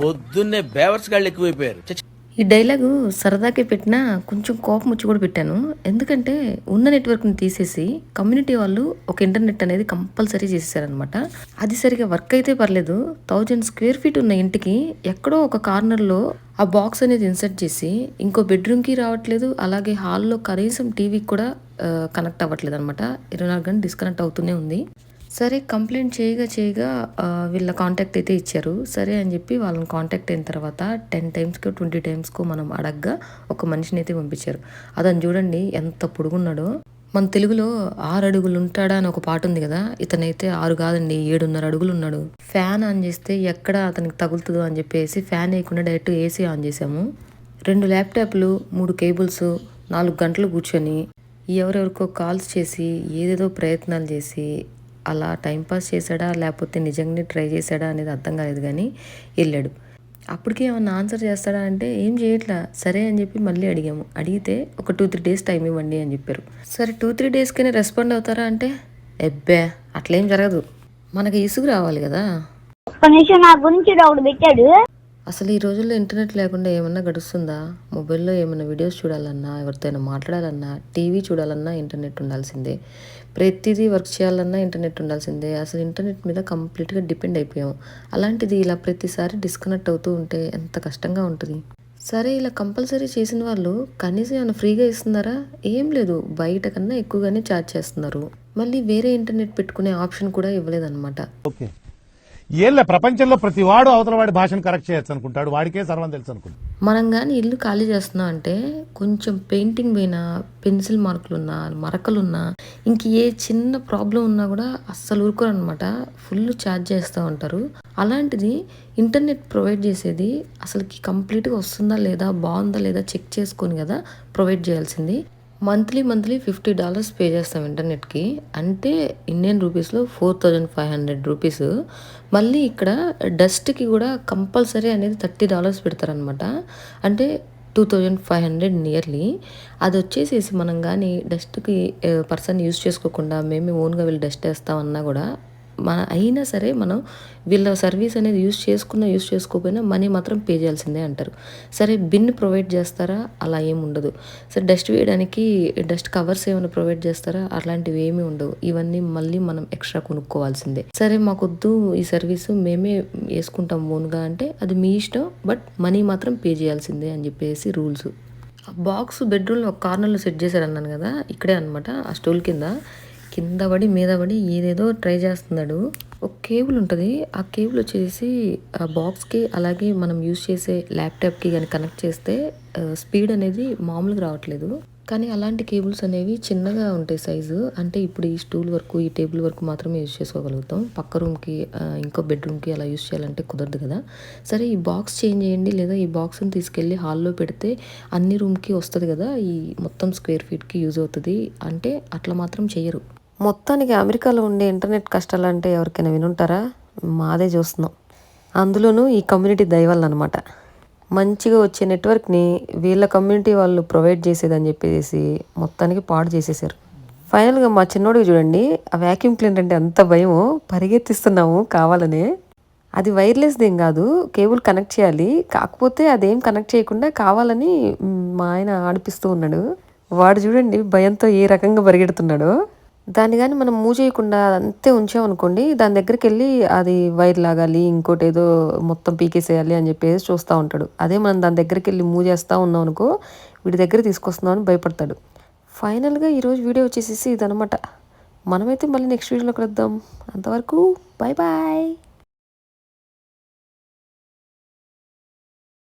పొద్దున్నే బేవర్స్ గాళ్ళు ఎక్కువైపోయారు. ఈ డైలాగు సరదాకే పెట్టినా కొంచెం కోపం వచ్చి కూడా పెట్టాను. ఎందుకంటే ఉన్న నెట్వర్క్ని తీసేసి కమ్యూనిటీ వాళ్ళు ఒక ఇంటర్నెట్ అనేది కంపల్సరీ చేసేసారనమాట అది సరిగా వర్క్ అయితే పర్లేదు. థౌజండ్ స్క్వేర్ ఫీట్ ఉన్న ఇంటికి ఎక్కడో ఒక కార్నర్లో ఆ బాక్స్ అనేది ఇన్సర్ట్ చేసి ఇంకో బెడ్రూమ్కి రావట్లేదు అలాగే హాల్లో కనీసం టీవీకి కూడా కనెక్ట్ అవ్వట్లేదు అనమాట ఇరవై నాలుగు గంటలు డిస్కనెక్ట్ అవుతూనే ఉంది. సరే కంప్లైంట్ చేయగా చేయగా వీళ్ళ కాంటాక్ట్ అయితే ఇచ్చారు. సరే అని చెప్పి వాళ్ళని కాంటాక్ట్ అయిన తర్వాత టెన్ టైమ్స్కో ట్వంటీ టైమ్స్కో మనం అడగ్గా ఒక మనిషిని అయితే పంపించారు. అతను చూడండి ఎంత పొడుగున్నాడో. మన తెలుగులో ఆరు అడుగులు ఉంటాడా అని ఒక పాట ఉంది కదా ఇతనైతే ఆరు కాదండి ఏడున్నర అడుగులు ఉన్నాడు ఫ్యాన్ ఆన్ చేస్తే ఎక్కడ అతనికి తగులుతుందో అని చెప్పేసి ఫ్యాన్ వేయకుండా డైరెక్ట్ ఏసీ ఆన్ చేసాము రెండు ల్యాప్టాప్లు మూడు కేబుల్స్ నాలుగు గంటలు కూర్చొని ఎవరెవరికో కాల్స్ చేసి ఏదేదో ప్రయత్నాలు చేసి అలా టైంపాస్ చేశాడా? లేకపోతే నిజంగానే ట్రై చేశాడా అనేది అర్థం కాలేదు కానీ వెళ్ళాడు. అప్పటికే ఏమన్నా ఆన్సర్ చేస్తాడా అంటే ఏం చేయట్లా? సరే అని చెప్పి మళ్ళీ అడిగాము. అడిగితే ఒక టూ త్రీ డేస్ టైం ఇవ్వండి అని చెప్పారు. సరే టూ త్రీ డేస్కైనా రెస్పాండ్ అవుతారా అంటే ఎబ్బే అట్లేం జరగదు. మనకి ఇసుగు రావాలి కదా. నిమిషం నా గురించి డౌట్ పెట్టాడు. అసలు ఈ రోజుల్లో ఇంటర్నెట్ లేకుండా ఏమన్నా గడుస్తుందా? మొబైల్లో ఏమైనా వీడియోస్ చూడాలన్నా ఎవరితో అయినా మాట్లాడాలన్నా టీవీ చూడాలన్నా ఇంటర్నెట్ ఉండాల్సిందే. ప్రతిదీ వర్క్ చేయాలన్నా ఇంటర్నెట్ ఉండాల్సిందే. అసలు ఇంటర్నెట్ మీద కంప్లీట్గా డిపెండ్ అయిపోయాం. అలాంటిది ఇలా ప్రతిసారి డిస్కనెక్ట్ అవుతూ ఉంటే ఎంత కష్టంగా ఉంటుంది. సరే ఇలా కంపల్సరీ చేసిన వాళ్ళు కనీసం ఏమైనా ఫ్రీగా ఇస్తున్నారా? ఏం లేదు. బయట కన్నా ఎక్కువగానే ఛార్జ్ చేస్తున్నారు. మళ్ళీ వేరే ఇంటర్నెట్ పెట్టుకునే ఆప్షన్ కూడా ఇవ్వలేదన్నమాట. ఓకే. ఏళ్ళ ప్రపంచంలో ప్రతి వాడు అవతల వాడి భాషను కరెక్ట్ చేయొచ్చు అనుకుంటాడు. వాడికే సర్వం తెలుసు అనుకుంటాడు. మనం కానీ ఇల్లు ఖాళీ చేస్తున్నాం అంటే కొంచెం పెయింటింగ్ పోయినా పెన్సిల్ మార్కులు ఉన్నా మరకలున్నా ఇంక ఏ చిన్న ప్రాబ్లం ఉన్నా కూడా అస్సలు ఊరుకోరు అనమాట ఫుల్ ఛార్జ్ చేస్తూ ఉంటారు. అలాంటిది ఇంటర్నెట్ ప్రొవైడ్ చేసేది అసలుకి కంప్లీట్గా వస్తుందా లేదా బాగుందా లేదా చెక్ చేసుకొని కదా ప్రొవైడ్ చేయాల్సింది. Monthly monthly fifty dollars pay చేస్తాం ఇంటర్నెట్కి. అంటే ఇండియన్ రూపీస్లో four thousand five hundred rupees. మళ్ళీ ఇక్కడ డస్ట్కి కూడా కంపల్సరీ అనేది థర్టీ డాలర్స్ పెడతారనమాట అంటే two thousand five hundred nearly. అది వచ్చేసేసి మనం కానీ డస్ట్కి పర్సన్ యూస్ చేసుకోకుండా మేమే ఓన్గా వెళ్ళి డస్ట్ వేస్తామన్నా కూడా మన అయినా సరే మనం వీళ్ళ సర్వీస్ అనేది యూస్ చేసుకున్నా యూస్ చేసుకోకపోయినా మనీ మాత్రం పే చేయాల్సిందే అంటారు. సరే బిన్ ప్రొవైడ్ చేస్తారా? అలా ఏమి ఉండదు. సరే డస్ట్ వేయడానికి డస్ట్ కవర్స్ ఏమైనా ప్రొవైడ్ చేస్తారా? అలాంటివి ఏమీ ఉండవు. ఇవన్నీ మళ్ళీ మనం ఎక్స్ట్రా కొనుక్కోవాల్సిందే. సరే మాకొద్దు ఈ సర్వీస్ మేమే వేసుకుంటాం ఓన్గా అంటే అది మీ ఇష్టం బట్ మనీ మాత్రం పే చేయాల్సిందే అని చెప్పేసి రూల్స్. ఆ బాక్స్ బెడ్రూమ్లో ఒక కార్నర్లో సెట్ చేశారు అన్నాను కదా ఇక్కడే అనమాట ఆ స్టూల్ కింద. కింద పడి మీద పడి ఏదేదో ట్రై చేస్తున్నాడు. ఒక కేబుల్ ఉంటుంది. ఆ కేబుల్ వచ్చేసి ఆ బాక్స్కి అలాగే మనం యూజ్ చేసే ల్యాప్టాప్కి కానీ కనెక్ట్ చేస్తే స్పీడ్ అనేది మామూలుగా రావట్లేదు. కానీ అలాంటి కేబుల్స్ అనేవి చిన్నగా ఉంటాయి సైజు అంటే ఇప్పుడు ఈ స్టూల్ వరకు ఈ టేబుల్ వరకు మాత్రమే యూజ్ చేసుకోగలుగుతాం. పక్క రూమ్కి ఇంకో బెడ్రూమ్కి అలా యూజ్ చేయాలంటే కుదరదు కదా. సరే ఈ బాక్స్ చేంజ్ చేయండి. లేదా ఈ బాక్స్ని తీసుకెళ్ళి హాల్లో పెడితే అన్ని రూమ్కి వస్తుంది కదా. ఈ మొత్తం స్క్వేర్ ఫీట్కి యూజ్ అవుతుంది. అంటే అట్లా మాత్రం చేయరు. మొత్తానికి అమెరికాలో ఉండే ఇంటర్నెట్ కష్టాలు అంటే ఎవరికైనా వినుంటారా? మాదే చూస్తున్నాం. అందులోనూ ఈ కమ్యూనిటీ దయవల్ల అనమాట మంచిగా వచ్చే నెట్వర్క్ని వీళ్ళ కమ్యూనిటీ వాళ్ళు ప్రొవైడ్ చేసేదని చెప్పేసి మొత్తానికి పాడు చేసేసారు. ఫైనల్గా మా చిన్నోడికి చూడండి ఆ వ్యాక్యూమ్ క్లీనర్ అంటే అంత భయమో పరిగెత్తిస్తున్నాము కావాలనే. అది వైర్లెస్ ఏం కాదు కేబుల్ కనెక్ట్ చేయాలి. కాకపోతే అదేం కనెక్ట్ చేయకుండా కావాలని మా ఆయన ఆడిపిస్తూ ఉన్నాడు. వాడు చూడండి భయంతో ఏ రకంగా పరిగెడుతున్నాడో. దాన్ని కానీ మనం మూవ్ చేయకుండా అంతే ఉంచామనుకోండి దాని దగ్గరికి వెళ్ళి అది వైర్ లాగాలి ఇంకోటి ఏదో మొత్తం పీకేసేయాలి అని చెప్పేసి చూస్తూ ఉంటాడు. అదే మనం దాని దగ్గరికి వెళ్ళి మూవ్ చేస్తూ ఉన్నాం అనుకో వీడి దగ్గర తీసుకొస్తున్నాం అని భయపడతాడు. ఫైనల్గా ఈరోజు వీడియో వచ్చేసేసి ఇదనమాట మనమైతే మళ్ళీ నెక్స్ట్ వీడియోలో కలుద్దాం. అంతవరకు బాయ్ బాయ్.